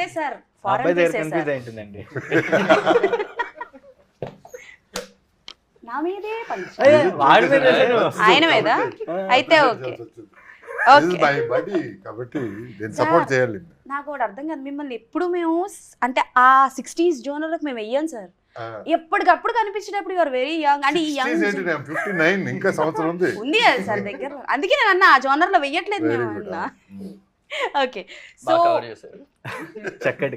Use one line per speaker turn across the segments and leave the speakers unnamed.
ఎత్తేసారు
ఆ అబ్బాయి దగ్గర కన్ఫ్యూజ్ అయింటుందండి.
నా మీదే. ఆయన మీద అయితే ఓకే. ఓకే.
మై బడి కాబట్టి నేను సపోర్ట్ చేయాలి.
నాకు ఒకటి అర్థం కాదు. మిమ్మల్ని ఎప్పుడు మేము అంటే ఆ సిక్స్టీస్ జోనర్లకు మేము వెయ్యాం సార్. ఎప్పటికప్పుడు కనిపించినప్పుడు యువర్ వెరీ యంగ్ అంటే ఈ యంగ్
ఇంకా సంవత్సరం ఉంది.
ఉంది కదా సార్ దగ్గర. అందుకే నేను అన్న ఆ జోనర్లో వెయ్యట్లేదు మేము అన్న. ఓకే సో
చక్కటి.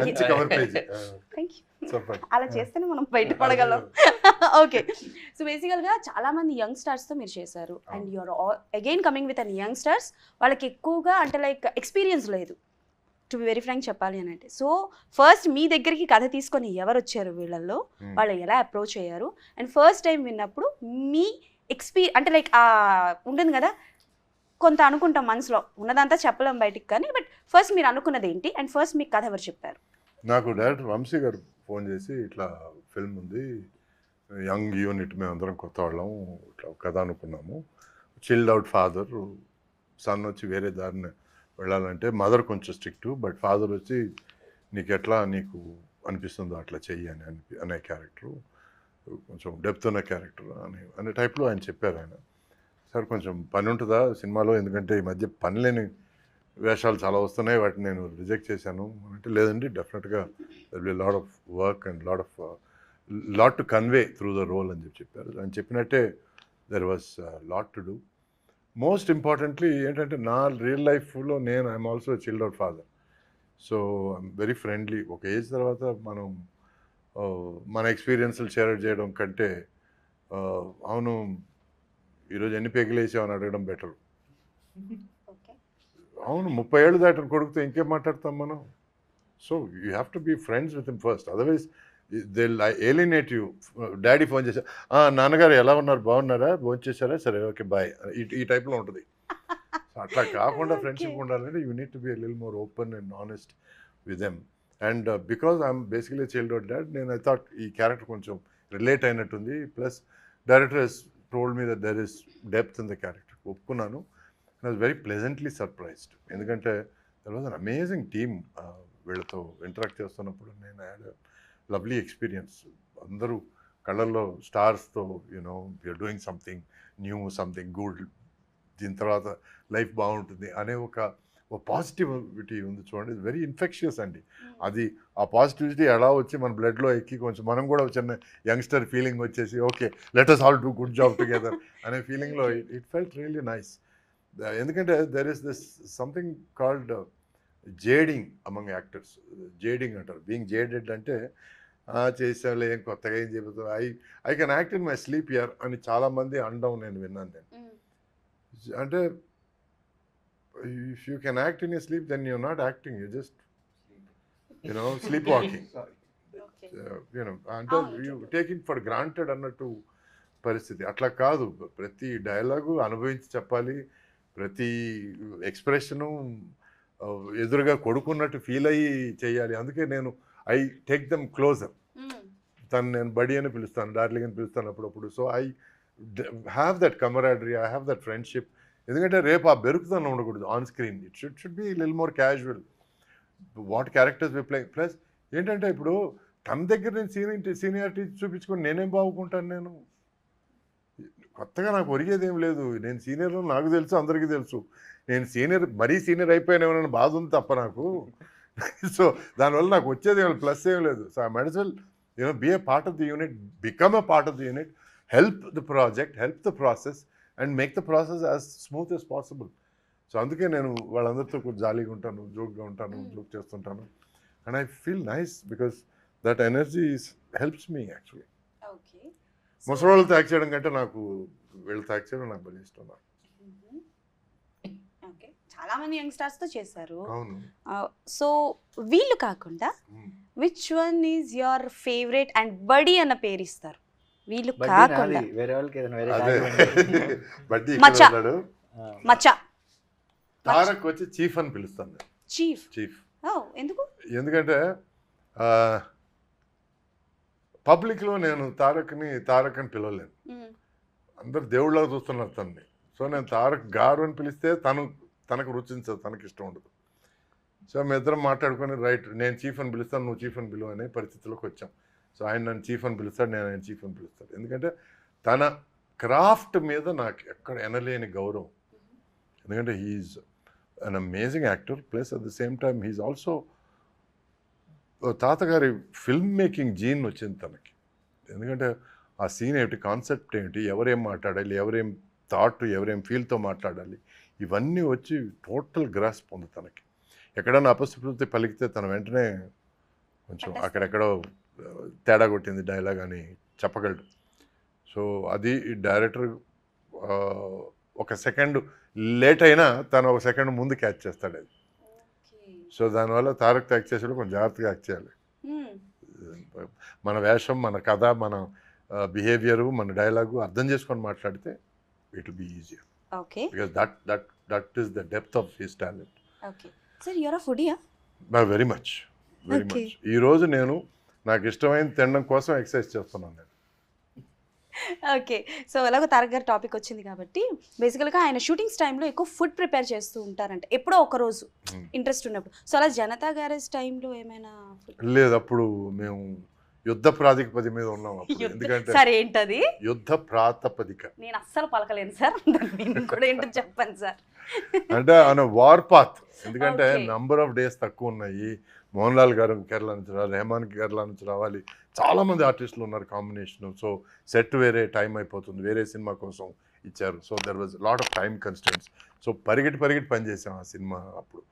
మంచి కవర్ పేజ్
థ్యాంక్ యూ
చెప్పండి
అలా చేస్తేనే మనం బయటపడగలం ఓకే సో బేసికల్గా చాలా మంది యంగ్ స్టార్స్తో మీరు చేశారు. And you are again coming with an young stars వాళ్ళకి ఎక్కువగా అంటే లైక్ ఎక్స్పీరియన్స్ లేదు. టు బి వెరీ ఫ్రాంక్ చెప్పాలి అని అంటే. సో ఫస్ట్ మీ దగ్గరికి కథ తీసుకొని ఎవరు వచ్చారు వీళ్ళల్లో?
Hmm.
వాళ్ళు ఎలా అప్రోచ్ అయ్యారు? అండ్ ఫస్ట్ టైం విన్నప్పుడు మీ ఎక్స్పీ అంటే లైక్ ఉంటుంది కదా? కొంత అనుకుంటాం మనసులో. ఉన్నదంతా చెప్పలేం బయటికి కానీ బట్ ఫస్ట్ మీరు అనుకున్నది ఏంటి? అండ్ ఫస్ట్ మీకు కథ ఎవరు చెప్పారు?
నాకు డైరెక్టర్ వంశీ గారు ఫోన్ చేసి ఇట్లా ఫిల్మ్ ఉంది యంగ్ యూనిట్ మేము అందరం కొత్త వాళ్ళం ఇట్లా కథ అనుకున్నాము. చిల్డ్ అవుట్ ఫాదర్ సన్ వచ్చి వేరే దారిని వెళ్ళాలంటే మదర్ కొంచెం స్ట్రిక్ట్ బట్ ఫాదర్ వచ్చి నీకు ఎట్లా నీకు అనిపిస్తుందో అట్లా చెయ్యి అని అనిపి అనే క్యారెక్టరు కొంచెం డెప్త్ ఉన్న క్యారెక్టర్ అని అనే టైప్లో ఆయన చెప్పారు ఆయన. సార్ కొంచెం పని ఉంటుందా సినిమాలో? ఎందుకంటే ఈ మధ్య పని లేని వేషాలు చాలా వస్తున్నాయి. వాటిని నేను రిజెక్ట్ చేశాను. అంటే లేదండి డెఫినెట్గా lot of work and lot of lot to convey through the role అని చెప్పి చెప్పారు. అని చెప్పినట్టే there was lot to do most importantly ఏంటంటే నా రియల్ లైఫ్లో నేను I'm also chilled father so I'm very friendly ఒక ఏజ్ తర్వాత మనం uh, మన ఎక్స్పీరియన్స్లు షేర్ చేయడం కంటే uh, అవును ఈరోజు ఎన్ని పెగిలేసావు అని అడగడం బెటర్ అవును ముప్పై ఏళ్ళు దాటిన కొడుకుతో ఇంకేం మాట్లాడతాం మనం? So you have to be friends with him first otherwise they eliminate you daddy phone చేశారు "ఆ, నాన్నగారు ఎలా ఉన్నారు? బాగున్నారా? ఫోన్ చేశారా సరే ఓకే బాయ్ ఈ టైప్లో ఉంటుంది. అట్లా కాకుండా ఫ్రెండ్షిప్ ఉండాలంటే you need to be lil more open and honest with them and because I'm basically childhood dad నేను ఐ థాట్ ఈ క్యారెక్టర్ కొంచెం రిలేట్ అయినట్టుంది. Plus director told me that there is depth in the character ఒప్పుకున్నాను. I was very pleasantly surprised ఎందుకంటే there was an amazing team వీళ్ళతో interact చేస్తున్నప్పుడు నేను had lovely experience అందరూ కళ్ళల్లో స్టార్స్తో you know you're doing something new something good దీని తర్వాత life బాగుంటుంది అనే ఒక ఒక పాజిటివిటీ ఉంది చూడండి. వెరీ ఇన్ఫెక్షియస్ అండి. అది ఆ పాజిటివిటీ ఎలా వచ్చి మన బ్లడ్లో ఎక్కి కొంచెం మనం కూడా చిన్న యంగ్స్టర్ ఫీలింగ్ వచ్చేసి okay let us all do good job together అనే ఫీలింగ్లో ఇట్ ఫెల్ట్ రియల్లీ నైస్. ఎందుకంటే there is this something called jading among actors jading అంటారు. బీయింగ్ జేడెడ్ అంటే "ఆ, చేసాంలే ఏం కొత్తగా ఏం చెబుతావు I I can act in my sleep year అని చాలామంది అనడం నేను విన్నాను నేను. అంటే if you can act in you sleep then you not acting you just you know sleep walking
okay
you know అంటే you take it for granted అన్నట్టు పరిస్థితి. అట్లా కాదు. ప్రతి డైలాగు అనుభవించి చెప్పాలి. ప్రతి ఎక్స్ప్రెషను ఎదురుగా కొడుకున్నట్టు ఫీల్ అయ్యి చేయాలి. అందుకే నేను ఐ టేక్ దమ్ క్లోజర్. తను నేను బడి అని పిలుస్తాను డార్లింగ్ అని పిలుస్తాను అప్పుడప్పుడు. So I have that camaraderie I have that friendship. ఎందుకంటే రేపు ఆ బెరుకుతనం ఉండకూడదు on screen it should should be lil more casual what characters we play plus ఏంటంటే ఇప్పుడు తన దగ్గర నేను సీనియర్ సీనియారిటీ చూపించుకొని నేనేం బాగుకుంటాను నేను? కొత్తగా నాకు ఒరిగేది ఏం లేదు. నేను సీనియర్ నాకు తెలుసు అందరికీ తెలుసు. నేను సీనియర్ మరీ సీనియర్ అయిపోయినా బాధ ఉంది తప్ప నాకు. సో దానివల్ల నాకు వచ్చేది ఏం ప్లస్ ఏం లేదు. So I made sure you know be a part of the unit become a part of the unit help the project help the process and make the process as smooth as possible. So అందుకే నేను వాళ్ళందరితో కొంచెం జాలీగా ఉంటాను జోక్గా ఉంటాను joke చేస్తుంటాను. And I feel nice because that energy helps me actually ముసలి యాక్ట్ చేయడం కంటే నాకు వీళ్ళతో యాక్ట్ చేయడం నాకు భలే ఇష్టం నాకు.
చాలా మంది యంగ్ స్టార్స్తో చేశారు. సో వీళ్ళు కాకుండా. Which one is your favourite and బడి అన్న పేరు ఇస్తారు? వీళ్ళు కాకుండా.
వేరే వాళ్ళకి ఏదైనా వేరే
అదే.
కాగితం ఉంది.
బడ్డీ
మచ్చ.
ఇక్కడ ఉన్నాడు.
ఆ,
మచ్చ.
తారక్ వచ్చి చీఫ్ అని పిలుస్తాను నేను
చీఫ్.
చీఫ్
ఎందుకు?
ఎందుకంటే ఆ, పబ్లిక్లో నేను తారక్ని తారక్ అని పిలవలేను.
మ్మ్.
అందరు దేవుళ్ళగా చూస్తున్నారు తనని. సో నేను తారక్ గారు అని పిలిస్తే తను తనకు రుచించదు తనకి ఇష్టం ఉండదు. సో మీ ఇద్దరం మాట్లాడుకొని రైట్ నేను చీఫ్ అని పిలుస్తాను నువ్వు చీఫ్ అని పిలువు అనే పరిస్థితిలోకి వచ్చాం. సో ఆయన నన్ను చీఫ్ అని పిలుస్తాడు నేను ఆయన చీఫ్ అని పిలుస్తాడు. ఎందుకంటే తన క్రాఫ్ట్ మీద నాకు ఎక్కడ ఎనలేని గౌరవం. ఎందుకంటే he's an amazing actor plus at the same time he's also తాతగారి ఫిల్మ్ మేకింగ్ జీన్ వచ్చింది తనకి. ఎందుకంటే ఆ సీన్ ఏమిటి కాన్సెప్ట్ ఏమిటి ఎవరేం మాట్లాడాలి ఎవరేం థాట్ ఎవరేం ఫీల్తో మాట్లాడాలి ఇవన్నీ వచ్చి టోటల్ గ్రాస్ పొంది తనకి. ఎక్కడైనా అపశృతి పలికితే తన వెంటనే కొంచెం. అక్కడెక్కడో తేడా కొట్టింది డైలాగ్ అని చెప్పగలడు. సో అది డైరెక్టర్ ఒక సెకండ్ లేట్ అయినా తను ఒక సెకండ్ ముందు క్యాచ్ చేస్తాడు అది. సో దానివల్ల తారక్ యాక్ట్ చేసేటప్పుడు కొంచెం జాగ్రత్తగా యాక్ట్ చేయాలి. మన వేషం మన కథ మన బిహేవియరు మన డైలాగు అర్థం చేసుకొని మాట్లాడితే it be easier
okay.
Because that that that is the depth of his talent.
Okay. Sir you're ఫుడియా
very much. Very. Much ఈరోజు నేను నాకు ఇష్టమైన తినడం కోసం ఎక్సర్సైజ్ చేస్తున్నాను నేను.
ఓకే సో ఎలాగో తారక్ గారి టాపిక్ వచ్చింది కాబట్టి బేసికల్గా ఆయన షూటింగ్స్ టైంలో ఎక్కువ ఫుడ్ ప్రిపేర్ చేస్తూ ఉంటారంట. ఎప్పుడో ఒక రోజు
Hmm.
ఇంట్రెస్ట్ ఉన్నప్పుడు. సో అలా జనతా గ్యారేజ్ టైంలో ఏమైనా
లేదు అప్పుడు మేము యుద్ధ ప్రాతిపదిక మీద ఉన్నాం ఎందుకంటే
సార్ ఏంటది?
యుద్ధ ప్రాతపదిక.
నేను అస్సలు పలకలేను సార్. కూడా ఏంటో చెప్పండి సార్.
అంటే ఆయన వార్ పాత్ ఎందుకంటే. నంబర్ ఆఫ్ డేస్ తక్కువ ఉన్నాయి. మోహన్ లాల్ గారు కేరళ నుంచి రావాలి రెహమాన్ కేరళ నుంచి రావాలి. చాలా మంది ఆర్టిస్టులు ఉన్నారు కాంబినేషన్ సో సెట్ వేరే టైం అయిపోతుంది. వేరే సినిమా కోసం ఇచ్చారు. So there was lot of time constraints so పరిగెట్టి పరిగెట్టి పనిచేసాం ఆ సినిమా అప్పుడు.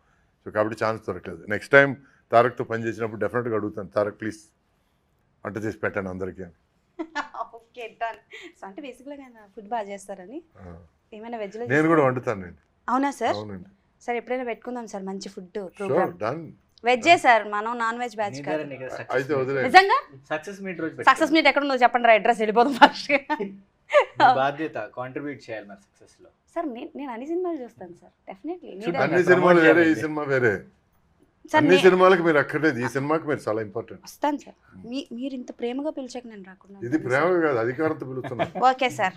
సో కాబట్టి ఛాన్స్ దొరకలేదు. నెక్స్ట్ టైం తారక్తో పని చేసినప్పుడు డెఫినెట్గా అడుగుతాను తారక్ ప్లీజ్ వంట చేసి పెట్టాను అందరికీ అని.
ఓకే డన్ సో అంటే బేసిక్గా ఆయన ఫుడ్ బాగా చేస్తారని.
ఆ.
ఏమైనా వెజ్లో
నేను కూడా వండుతానండి
అవునా సార్?
అవునండి.
సార్ ఎప్పుడైనా పెట్టుకుందాం సార్ మంచి ఫుడ్
డన్
వెజ్జే సార్? మనం నాన్ వెజ్ బ్యాచ్ కాదు.
అయితే వదిలే
నిజంగా?
సక్సెస్ మీట్ రోజు
సక్సెస్ మీట్ ఎక్కడ ఉందో చెప్పండి రా అడ్రస్ వెళ్ళిపోదాం ఫస్ట్
బాధ్యత కాంట్రిబ్యూట్ చేయాలి మరి సక్సెస్లో.
సార్ నేను నేను అన్ని సినిమాలు చూస్తాను సార్. డెఫినెట్లీ.
అన్ని సినిమాలు వేరే ఈ సినిమా వేరే.
సార్
అన్ని సినిమాలకు మీరు అక్కర్లేదు ఈ సినిమాకి మీరు చాలా ఇంపార్టెంట్
వస్తాను సార్. మీరు ఇంత ప్రేమగా పిలిచాక నేను రాకుండా
ఇది ప్రేమ? కాదు అధికారంతో పిలుస్తున్నాను.
Okay sir.